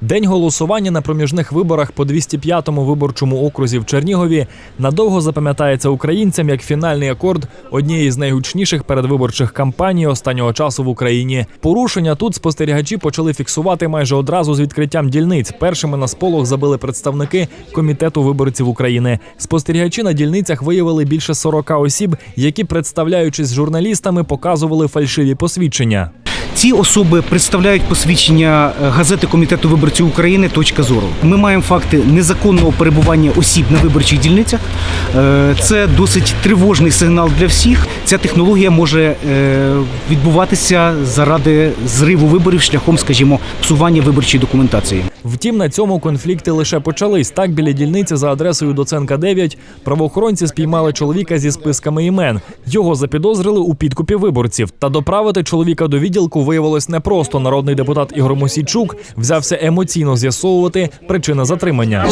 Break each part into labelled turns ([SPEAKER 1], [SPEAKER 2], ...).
[SPEAKER 1] День голосування на проміжних виборах по 205-му виборчому окрузі в Чернігові надовго запам'ятається українцям як фінальний акорд однієї з найгучніших передвиборчих кампаній останнього часу в Україні. Порушення тут спостерігачі почали фіксувати майже одразу з відкриттям дільниць. Першими на сполох забили представники комітету виборців України. Спостерігачі на дільницях виявили більше 40 осіб, які, представляючись журналістами, показували фальшиві посвідчення.
[SPEAKER 2] Ці особи представляють посвідчення е, газети Комітету виборців України. Точка зору. Ми маємо факти незаконного перебування осіб на виборчих дільницях. Е, Це досить тривожний сигнал для всіх. Ця технологія може е, відбуватися заради зриву виборів шляхом, скажімо, псування виборчої документації.
[SPEAKER 1] Втім, на цьому конфлікти лише почались. Так, біля дільниці за адресою Доценка 9 правоохоронці спіймали чоловіка зі списками імен. Його запідозрили у підкупі виборців. Та доправити чоловіка до відділку виявилось непросто. Народний депутат Ігор Мосійчук взявся емоційно з'ясовувати причини затримання.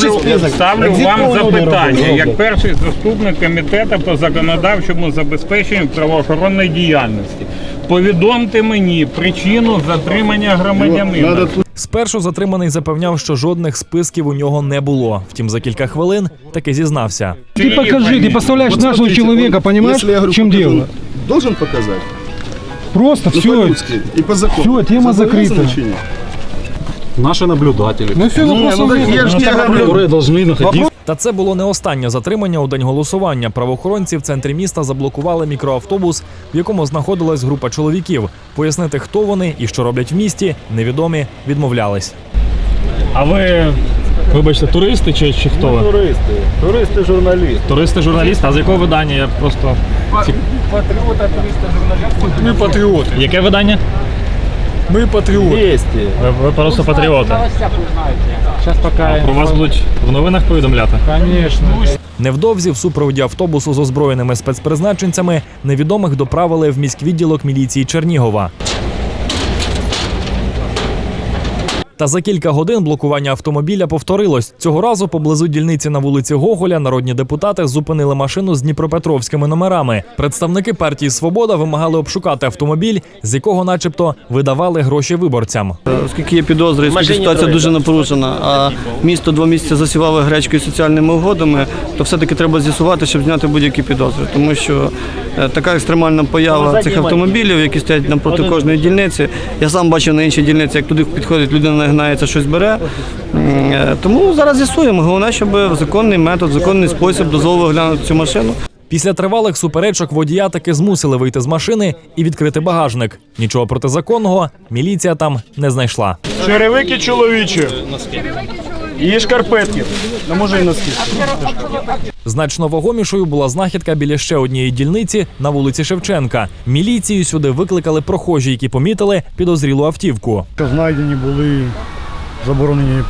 [SPEAKER 3] Ставлю вам запитання як перший заступник комітету по законодавчому забезпеченню правоохоронної діяльності. Повідомте мені причину затримання громадянина.
[SPEAKER 1] Спершу затриманий запевняв, що жодних списків у нього не було. Втім, за кілька хвилин таки зізнався.
[SPEAKER 4] Ты покажи, ты поставляешь
[SPEAKER 5] Вот
[SPEAKER 4] нашего
[SPEAKER 5] смотрите,
[SPEAKER 4] человека,
[SPEAKER 5] он-
[SPEAKER 4] понимаешь,
[SPEAKER 5] если я говорю,
[SPEAKER 4] в чем
[SPEAKER 5] покажу,
[SPEAKER 4] дело?
[SPEAKER 5] Должен показать?
[SPEAKER 4] Просто
[SPEAKER 5] Ну,
[SPEAKER 4] все.
[SPEAKER 5] по-людски и по закону.
[SPEAKER 4] Всё, тема
[SPEAKER 5] Зобовязан
[SPEAKER 4] закрыта.
[SPEAKER 5] чи ні?
[SPEAKER 6] Наши наблюдатели,
[SPEAKER 4] Ну все, вопрос
[SPEAKER 5] ну так я ж не говорю.
[SPEAKER 6] которые должны находиться
[SPEAKER 1] Та це було не останнє затримання у день голосування. Правоохоронці в центрі міста заблокували мікроавтобус, в якому знаходилась група чоловіків. Пояснити, хто вони і що роблять в місті, невідомі відмовлялись.
[SPEAKER 7] А ви, вибачте, туристи чи, чи хто ви?
[SPEAKER 8] Туристи, туристи, журналісти.
[SPEAKER 7] Туристи, журналісти, а з якого видання? Я просто.
[SPEAKER 8] Патріота, туриста, журналісти.
[SPEAKER 4] Мы патриоты.
[SPEAKER 7] Яке видання?
[SPEAKER 4] Мы патриоты.
[SPEAKER 8] Вести.
[SPEAKER 7] Ви, ви просто патріоти.
[SPEAKER 8] Зараз поки.
[SPEAKER 7] Про вас будуть в новинах повідомляти.
[SPEAKER 8] Звісно.
[SPEAKER 1] Невдовзі в супроводі автобусу з озброєними спецпризначенцями невідомих доправили в міськвідділок міліції Чернігова. Та за кілька годин блокування автомобіля повторилось. Цього разу поблизу дільниці на вулиці Гоголя народні депутати зупинили машину з дніпропетровськими номерами. Представники партії Свобода вимагали обшукати автомобіль, з якого, начебто, видавали гроші виборцям.
[SPEAKER 9] Оскільки є підозри, оскільки ситуація дуже напружена, а місто два місяці засівало гречкою соціальними угодами, то все-таки треба з'ясувати, щоб зняти будь-які підозри. Тому що е, така екстремальна поява цих автомобілів, які стоять навпроти кожної дільниці. Я сам бачив на іншій дільниці, як туди підходить людина, нагнається, щось бере. Е, Тому зараз з'ясуємо. Головне, щоб в законний метод, в законний спосіб дозволили оглянути цю машину.
[SPEAKER 1] Після тривалих суперечок водія таки змусили вийти з машини і відкрити багажник. Нічого протизаконного міліція там не знайшла.
[SPEAKER 4] Черевики чоловічі. І шкарпетки. Ну може і носки.
[SPEAKER 1] Значно вагомішою була знахідка біля ще однієї дільниці на вулиці Шевченка. Міліцію сюди викликали прохожі, які помітили підозрілу автівку.
[SPEAKER 4] Знайдені були заборонені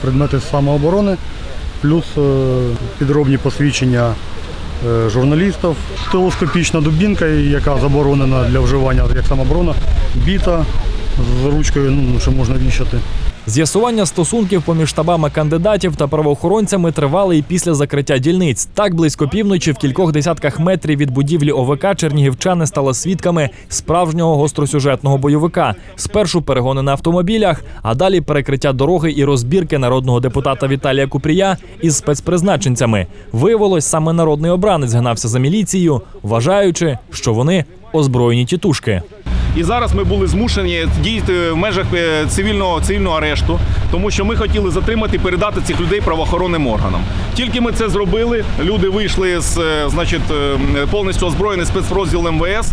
[SPEAKER 4] предмети самооборони, плюс е, підробні посвідчення е, журналістів, телескопічна дубінка, яка заборонена для вживання як самооборона, біта з ручкою, ну, що можна вішати.
[SPEAKER 1] З'ясування стосунків поміж штабами кандидатів та правоохоронцями тривали і після закриття дільниць. Так близько півночі, в кількох десятках метрів від будівлі ОВК, чернігівчани стали свідками справжнього гостросюжетного бойовика. Спершу перегони на автомобілях, а далі перекриття дороги і розбірки народного депутата Віталія Купрія із спецпризначенцями. Виявилось, саме народний обранець гнався за міліцією, вважаючи, що вони озброєні тітушки.
[SPEAKER 10] І зараз ми були змушені діяти в межах е, цивільного цивільного арешту, тому що ми хотіли затримати і передати цих людей правоохоронним органам. Тільки ми це зробили. Люди вийшли з е, значить е, повністю озброєний спецрозділ МВС.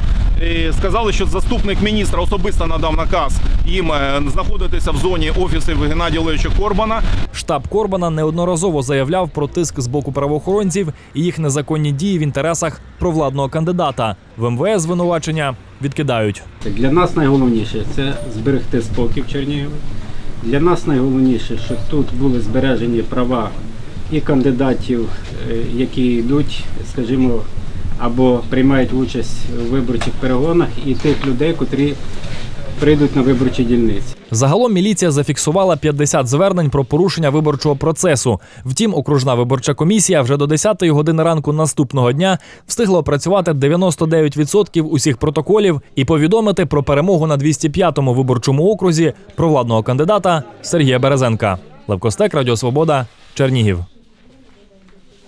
[SPEAKER 10] Сказали, що заступник міністра особисто надав наказ їм е, знаходитися в зоні офісів Геннадія Олеговича Корбана.
[SPEAKER 1] Штаб Корбана неодноразово заявляв про тиск з боку правоохоронців і їх незаконні дії в інтересах провладного кандидата. В МВС звинувачення відкидають.
[SPEAKER 11] Для нас найголовніше це зберегти спокій в Чернігові. Для нас найголовніше, щоб тут були збережені права і кандидатів, е, які йдуть, скажімо, або приймають участь у виборчих перегонах, і тих людей, котрі прийдуть на виборчі дільниці.
[SPEAKER 1] Загалом міліція зафіксувала 50 звернень про порушення виборчого процесу. Втім, окружна виборча комісія вже до 10-ї години ранку наступного дня встигла опрацювати 99% усіх протоколів і повідомити про перемогу на 205-му виборчому окрузі провладного кандидата Сергія Березенка. Левкостек, Радіо Свобода, Чернігів.